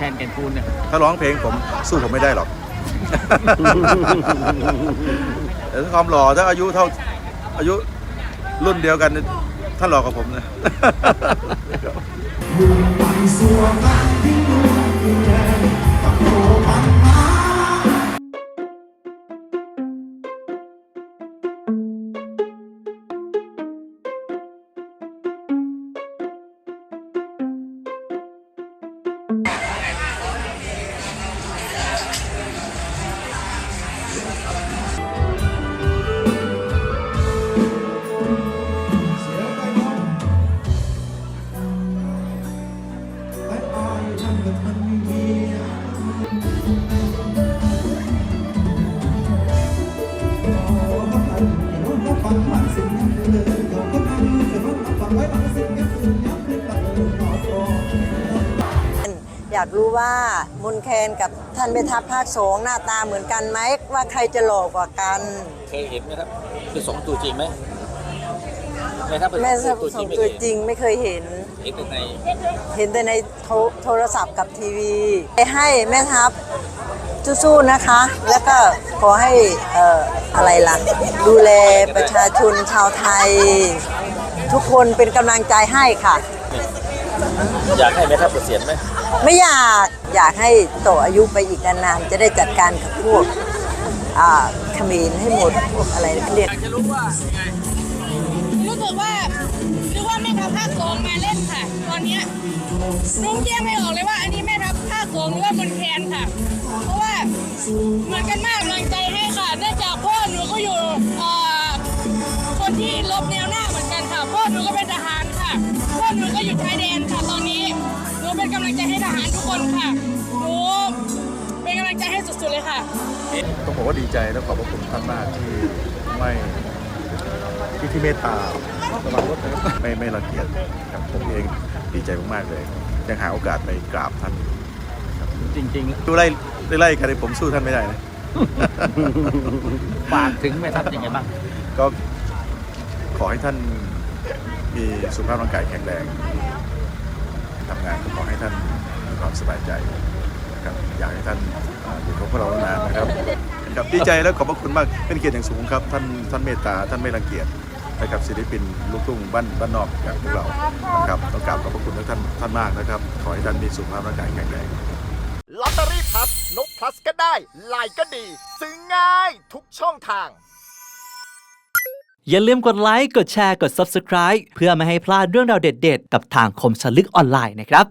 แทนแก่นคูณเนี่ยถ้าร้องเพลงผมสู้ผมไม่ได้หรอก แต่ถ้าความหล่อถ้าอายุเท่าอายุรุ่นเดียวกันท่านหล่อกว่าผมนะ อยากรู้ว่ามนแคนกับท่านเบทัพภาคสองหน้าตาเหมือนกันไหมว่าใครจะหล่อกว่ากัน เคยเห็นไหมครับคือสองตัวจริงไหมแม่ทัพเป็นแม่ตัวสจริองงไม่ตัวเคยจริงไม่เคยเห็น เห็นแต่ในเห็นแต่ในโทรโทรศัพท์กับทีวีให้แม่ทัพสู้ๆนะคะ แล้วก็ขอให้เอ่ออะไรล่ะ ดูแลประชาชนชาวไทย ทุกคนเป็นกำลังใจให้ค่ะ อยากให้แม่ทัพเกษียณไหมไม่อยากอยากให้ต่ออายุไปอีกนานๆจะได้จัดการกับพวกอ่าเขมรให้หมดพวกอะไรเรียกจะรู้ว่ายังไงรู้สึกว่านึกว่าแม่ทัพภาคสองมาเล่นค่ะ ตอนเนี้ยรุ้งแยกไม่ออกเลยว่าอันนี้แม่ทัพภาคสองหรือว่าบนแคนค่ะ เพราะว่าเหมือนกันมาก เลยค่ะ ต้องบอกว่าดีใจและขอบพระคุณท่านมากที่ไม่ที่ที่เมตตาระวังรถนะครับไม่ไม่รังเกียจครับผมเองดีใจมากๆเลยยังหาโอกาสไปกราบท่านจริงดูไล่ไล่ๆกันเลยผมสู้ท่านไม่ได้นะๆฝากถึงแม่ทัพยังไงบ้างก็ขอให้ท่านมีสุขภาพร่างกายแข็งแรงทำงานก็ขอให้ท่านมีความสบายใจนะ ครับอยากให้ท่านเอ่ออยู่กับพวกเรานานๆนะครับครับดีใจและขอบพระคุณมากเป็นเกียรติอย่างสูงครับท่านท่านเมตตาท่านไม่รังเกียจนะครับศิลปินลูกทุ่งบ้านบ้านนอกอย่างพวกเรานะครับต้องกราบขอบพระคุณท่านท่านมากนะครับ ขอให้ท่านมีสุขภาพร่างกายแข็งแรงลอตเตอรี่พับนกพลัสก็ได้ไลน์ก็ดี ซื้อง่ายทุกช่องทาง อย่าลืมกดไลค์ กดแชร์ กด Subscribe เพื่อไม่ให้พลาดเรื่องราวเด็ด ๆ กับทางคมสนลึกออนไลน์นะครับ